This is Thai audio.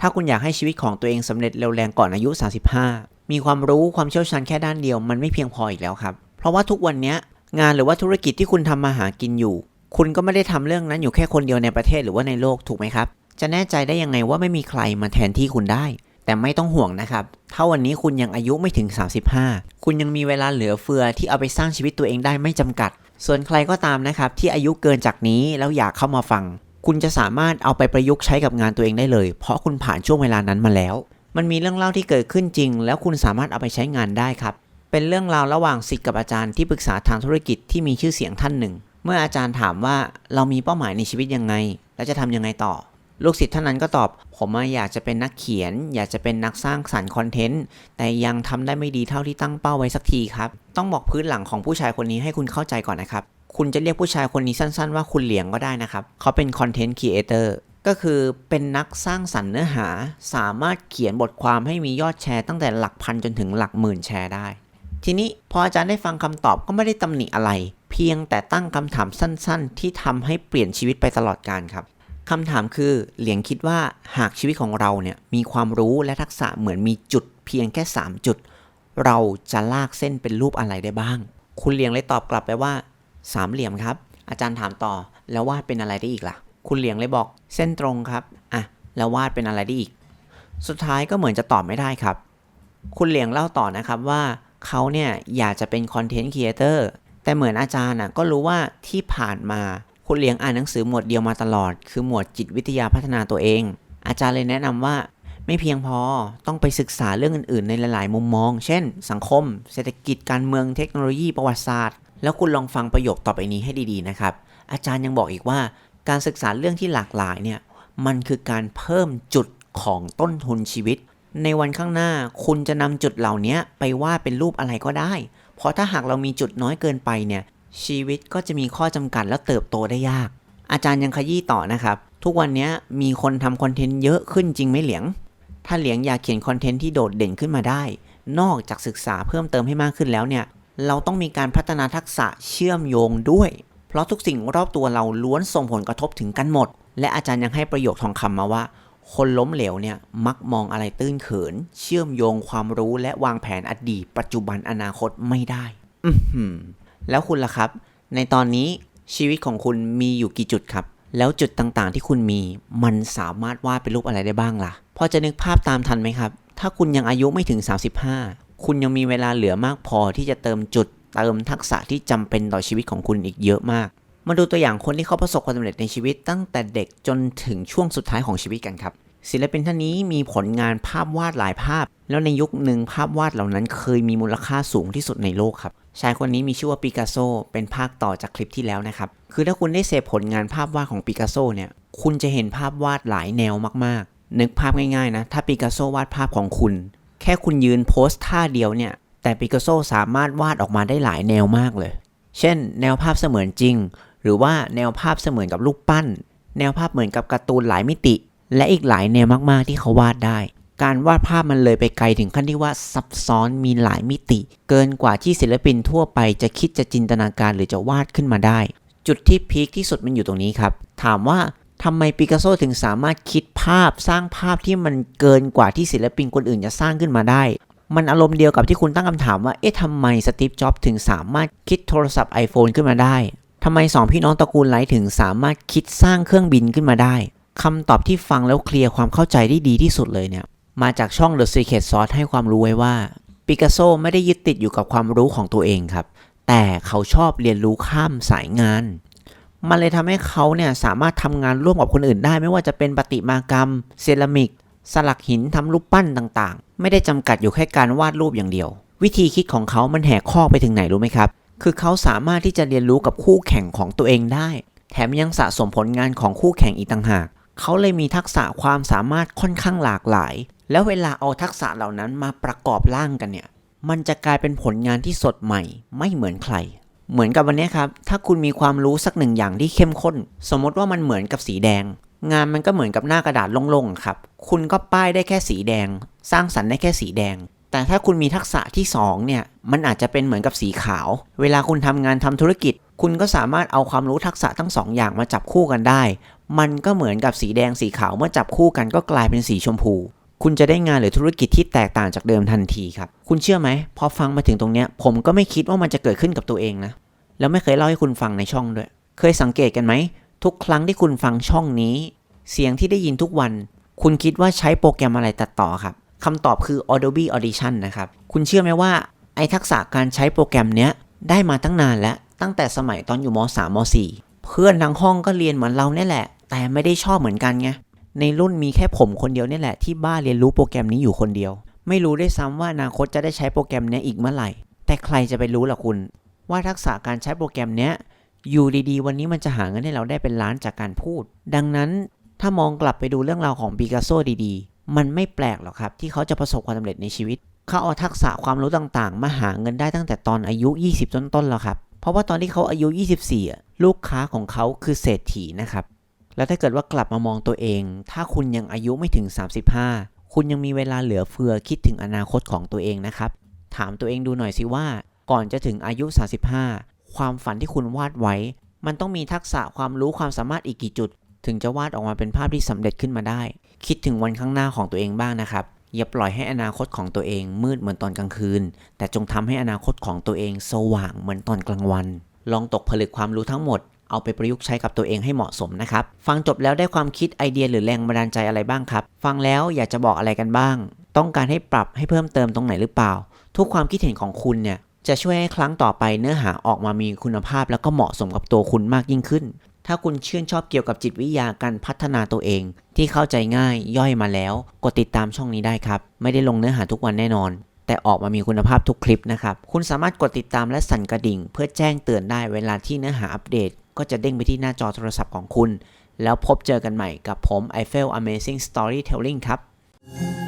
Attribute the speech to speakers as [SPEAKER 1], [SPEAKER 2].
[SPEAKER 1] ถ้าคุณอยากให้ชีวิตของตัวเองสำเร็จเร็วแรงก่อนอายุ 35 มีความรู้ความเชี่ยวชาญแค่ด้านเดียวมันไม่เพียงพออีกแล้วครับ เพราะว่าทุกวันนี้งานหรือว่าธุรกิจที่คุณทำมาหากินอยู่ คุณก็ไม่ได้ทำเรื่องนั้นอยู่แค่คนเดียวในประเทศหรือว่าในโลกถูกไหมครับ จะแน่ใจได้ยังไงว่าไม่มีใครมาแทนที่คุณได้ แต่ไม่ต้องห่วงนะครับ ถ้าวันนี้คุณยังอายุไม่ถึง 35 คุณยังมีเวลาเหลือเฟือที่เอาไปสร้างชีวิตตัวเองได้ไม่จำกัด ส่วนใครก็ตามนะครับที่อายุเกินจากนี้แล้วอยากเข้ามาฟัง คุณจะสามารถเอาไปประยุกต์ใช้กับงานตัวเองได้เลย เพราะคุณผ่านช่วงเวลานั้นมาแล้ว มันมีเรื่องเล่าที่เกิดขึ้นจริง แล้วคุณสามารถเอาไปใช้งานได้ครับ เป็นเรื่องราวระหว่างศิษย์กับอาจารย์ที่ปรึกษาทางธุรกิจที่มีชื่อเสียงท่านหนึ่ง เมื่ออาจารย์ถามว่าเรามีเป้าหมายในชีวิตยังไง และจะทำยังไงต่อ ลูกศิษย์ท่านนั้นก็ตอบ ผมอยากจะเป็นนักเขียน อยากจะเป็นนักสร้างสรรค์คอนเทนต์ แต่ยังทำได้ไม่ดีเท่าที่ตั้งเป้าไว้สักทีครับ ต้องบอกพื้นหลังของผู้ชายคนนี้ให้คุณเข้าใจก่อนนะครับ คุณจะเรียกผู้ชายคนนี้สั้น ๆ ว่าคุณเหลียงก็ได้นะครับ เขาเป็นคอนเทนต์ครีเอเตอร์ก็คือเป็นนักสร้างสรรค์เนื้อหา สามารถเขียนบทความให้มียอดแชร์ตั้งแต่หลักพันจนถึงหลักหมื่นแชร์ได้ ทีนี้พออาจารย์ได้ฟังคำตอบก็ไม่ได้ตำหนิอะไร เพียงแต่ตั้งคำถามสั้น ๆ ที่ทำให้เปลี่ยนชีวิตไปตลอดกาลครับคำถามคือเหลียงคิดว่าหากชีวิตของเราเนี่ยมีความรู้และทักษะเหมือนมีจุดเพียงแค่ 3 จุด เราจะลากเส้นเป็นรูปอะไรได้บ้าง คุณเหลียงเลยตอบกลับไปว่า สามเหลี่ยมครับ อาจารย์ถามต่อแล้ววาดเป็นอะไรได้อีกล่ะ คุณเหลียงเลยบอกเส้นตรงครับอะแล้ววาดเป็นอะไรได้อีก สุดท้ายก็เหมือนจะตอบไม่ได้ครับ คุณเหลียงเล่าต่อนะครับว่าเขาเนี่ยอยากจะเป็นคอนเทนต์ครีเอเตอร์แต่เหมือนอาจารย์น่ะก็รู้ว่าที่ผ่านมาคุณเหลียงอ่านหนังสือหมวดเดียวมาตลอด คือหมวดจิตวิทยาพัฒนาตัวเอง อาจารย์เลยแนะนำว่าไม่เพียงพอต้องไปศึกษาเรื่องอื่นๆ ในหลาย ๆ มุมมอง เช่น สังคม เศรษฐกิจการเมืองเทคโนโลยีประวัติศาสตร์ แล้วคุณลองฟังประโยคต่อไปนี้ให้ดีๆนะครับ อาจารย์ยังบอกอีกว่า การศึกษาเรื่องที่หลากหลายเนี่ยมันคือการเพิ่มจุดของต้นทุนชีวิต ในวันข้างหน้าคุณจะนำจุดเหล่านี้ไปวาดเป็นรูปอะไรก็ได้ เพราะถ้าหากเรามีจุดน้อยเกินไปเนี่ยชีวิตก็จะมีข้อจำกัดและเติบโตได้ยาก อาจารย์ยังขยี้ต่อนะครับ ทุกวันนี้มีคนทำคอนเทนต์เยอะขึ้นจริงไหมเหลียง ถ้าเหลียงอยากเขียนคอนเทนต์ที่โดดเด่นขึ้นมาได้ นอกจากศึกษาเพิ่มเติมให้มากขึ้นแล้วเนี่ย เราต้องมีการพัฒนาทักษะเชื่อมโยงด้วย เพราะทุกสิ่งรอบตัวเราล้วนส่งผลกระทบถึงกันหมด และอาจารย์ยังให้ประโยคทองคำมาว่า คนล้มเหลวเนี่ยมักมองอะไรตื้นเขิน เชื่อมโยงความรู้และวางแผนอดีต ปัจจุบันอนาคตไม่ได้ อืแล้วคุณล่ะครับ ในตอนนี้ชีวิตของคุณมีอยู่กี่จุดครับ แล้วจุดต่างๆที่คุณมี มันสามารถวาดเป็นรูปอะไรได้บ้างล่ะ พอจะนึกภาพตามทันไหมครับ ถ้าคุณยังอายุไม่ถึง 35 คุณยังมีเวลาเหลือมากพอที่จะเติมจุด เติมทักษะที่จำเป็นต่อชีวิตของคุณอีกเยอะมาก มาดูตัวอย่างคนที่เขาประสบความสำเร็จในชีวิต ตั้งแต่เด็กจนถึงช่วงสุดท้ายของชีวิตกันครับ ศิลปินท่านนี้มีผลงานภาพวาดหลายภาพ แล้วในยุคหนึ่งภาพวาดเหล่านั้นเคยมีมูลค่าสูงที่สุดในโลกครับชายคนนี้มีชื่อว่าปิกัสโซเป็นภาคต่อจากคลิปที่แล้วนะครับ คือถ้าคุณได้เสพผลงานภาพวาดของปิกัสโซเนี่ย คุณจะเห็นภาพวาดหลายแนวมากๆ นึกภาพง่ายๆนะ ถ้าปิกัสโซวาดภาพของคุณ ค่คุณยืนโพสท่าเดียวเนี่ย แต่ปิกัสโซสามารถวาดออกมาได้หลายแนวมากเลย เช่น แนวภาพเสมือนจริง หรือว่าแนวภาพเสมือนกับลูกปั้น แนวภาพเหมือนกับการ์ตูนหลายมิติ และอีกหลายแนวมากๆที่เขาวาดได้ การวาดภาพมันเลยไปไกลถึงขั้นที่ว่าซับซ้อนมีหลายมิติ เกินกว่าที่ศิลปินทั่วไปจะคิดจะจินตนาการหรือจะวาดขึ้นมาได้ จุดที่พีคที่สุดมันอยู่ตรงนี้ครับ ถามว่า ทำไมปิกัสโซถึงสามารถคิดภาพสร้างภาพที่มันเกินกว่าที่ศิลปินคนอื่นจะสร้างขึ้นมาได้ มันอารมณ์เดียวกับที่คุณตั้งคำถามว่า เอ๊ะทำไมสตีฟจ็อบส์ถึงสามารถคิดโทรศัพท์ iPhone ขึ้นมาได้ทำไมสองพี่น้องตระกูลไลท์ถึงสามารถคิดสร้างเครื่องบินขึ้นมาได้คำตอบที่ฟังแล้วเคลียร์ความเข้าใจได้ดีที่สุดเลยเนี่ย มาจากช่อง The Secret Sauce ให้ความรู้ไว้ว่าปิกัสโซไม่ได้ยึดติดอยู่กับความรู้ของตัวเองครับ แต่เขาชอบเรียนรู้ข้ามสายงาน มันเลยทำให้เขาเนี่ยสามารถทำงานร่วมกับคนอื่นได้ ไม่ว่าจะเป็นประติมากรรม เซรามิก สลักหินทำรูปปั้นต่างๆ ไม่ได้จำกัดอยู่แค่การวาดรูปอย่างเดียว วิธีคิดของเขามันแหกข้อไปถึงไหนรู้ไหมครับ คือเขาสามารถที่จะเรียนรู้กับคู่แข่งของตัวเองได้ แถมยังสะสมผลงานของคู่แข่งอีกต่างหาก เขาเลยมีทักษะความสามารถค่อนข้างหลากหลาย แล้วเวลาเอาทักษะเหล่านั้นมาประกอบร่างกันเนี่ย มันจะกลายเป็นผลงานที่สดใหม่ ไม่เหมือนใคร เหมือนกับวันนี้ครับ ถ้าคุณมีความรู้สักหนึ่งอย่างที่เข้มข้น สมมติว่ามันเหมือนกับสีแดง งานมันก็เหมือนกับหน้ากระดาษโล่งๆครับ คุณก็ป้ายได้แค่สีแดง สร้างสรรค์ได้แค่สีแดง แต่ถ้าคุณมีทักษะที่2เนี่ย มันอาจจะเป็นเหมือนกับสีขาว เวลาคุณทำงานทำธุรกิจ คุณก็สามารถเอาความรู้ทักษะทั้งสองอย่างมาจับคู่กันได้ มันก็เหมือนกับสีแดงสีขาวเมื่อจับคู่กันก็กลายเป็นสีชมพู คุณจะได้งานหรือธุรกิจที่แตกต่างจากเดิมทันทีครับ คุณเชื่อไหม พอฟังมาถึงตรงเนี้ย ผมก็ไม่คิดว่ามันจะเกิดขึ้นกับตัวเองนะ แล้วไม่เคยเล่าให้คุณฟังในช่องด้วย เคยสังเกตกันไหม ทุกครั้งที่คุณฟังช่องนี้ เสียงที่ได้ยินทุกวัน คุณคิดว่าใช้โปรแกรมอะไรตัดต่อครับคำตอบคือ Adobe Audition นะครับ คุณเชื่อไหมว่า ไอ้ทักษะการใช้โปรแกรมเนี้ยได้มาตั้งนานแล้ว ตั้งแต่สมัยตอนอยู่ม .3 ม .4 เพื่อนทั้งห้องก็เรียนเหมือนเราเนี่ยแหละ แต่ไม่ได้ชอบเหมือนกันไง ในรุ่นมีแค่ผมคนเดียวเนี่ยแหละที่บ้าเรียนรู้โปรแกรมนี้อยู่คนเดียว ไม่รู้ด้วยซ้ำว่าอนาคตจะได้ใช้โปรแกรมนี้อีกเมื่อไหร่ แต่ใครจะไปรู้ล่ะคุณ ว่าทักษะการใช้โปรแกรมนี้อยู่ดีๆ วันนี้มันจะหาเงินให้เราได้เป็นล้านจากการพูด ดังนั้นถ้ามองกลับไปดูเรื่องราวของปิกัสโซดีๆ มันไม่แปลกหรอกครับ ที่เขาจะประสบความสำเร็จในชีวิต เขาเอาทักษะความรู้ต่างๆ มาหาเงินได้ตั้งแต่ตอนอายุ 20 ต้นๆแล้วครับ เพราะว่าตอนที่เขาอายุ 24 ลูกค้าของเขาคือเศรษฐีนะครับ แล้วถ้าเกิดว่ากลับมามองตัวเอง ถ้าคุณยังอายุไม่ถึง 35 คุณยังมีเวลาเหลือเฟือคิดถึงอนาคตของตัวเองนะครับ ถามตัวเองดูหน่อยสิว่า ก่อนจะถึงอายุ 35 ความฝันที่คุณวาดไว้ มันต้องมีทักษะความรู้ความสามารถอีกกี่จุด ถึงจะวาดออกมาเป็นภาพที่สำเร็จขึ้นมาได้ คิดถึงวันข้างหน้าของตัวเองบ้างนะครับอย่าปล่อยให้อนาคตของตัวเองมืดเหมือนตอนกลางคืน แต่จงทำให้อนาคตของตัวเองสว่างเหมือนตอนกลางวัน ลองตกผลึกความรู้ทั้งหมด เอาไปประยุกต์ใช้กับตัวเองให้เหมาะสมนะครับ ฟังจบแล้วได้ความคิดไอเดียหรือแรงบันดาลใจอะไรบ้างครับ ฟังแล้วอยากจะบอกอะไรกันบ้าง ต้องการให้ปรับให้เพิ่มเติมตรงไหนหรือเปล่า ทุกความคิดเห็นของคุณเนี่ยจะช่วยให้ครั้งต่อไปเนื้อหาออกมามีคุณภาพ แล้วก็เหมาะสมกับตัวคุณมากยิ่งขึ้น ถ้าคุณชื่นชอบเกี่ยวกับจิตวิทยาการพัฒนาตัวเอง ที่เข้าใจง่ายย่อยมาแล้ว กดติดตามช่องนี้ได้ครับ ไม่ได้ลงเนื้อหาทุกวันแน่นอน แต่ออกมามีคุณภาพทุกคลิปนะครับ คุณสามารถกดติดตามและสั่นกระดิ่ง เพื่อแจ้งเตือนได้เวลาที่เนื้อหาอัปเดต ก็จะเด้งไปที่หน้าจอโทรศัพท์ของคุณ แล้วพบเจอกันใหม่กับผม i f e l Amazing Storytelling ครับ thank you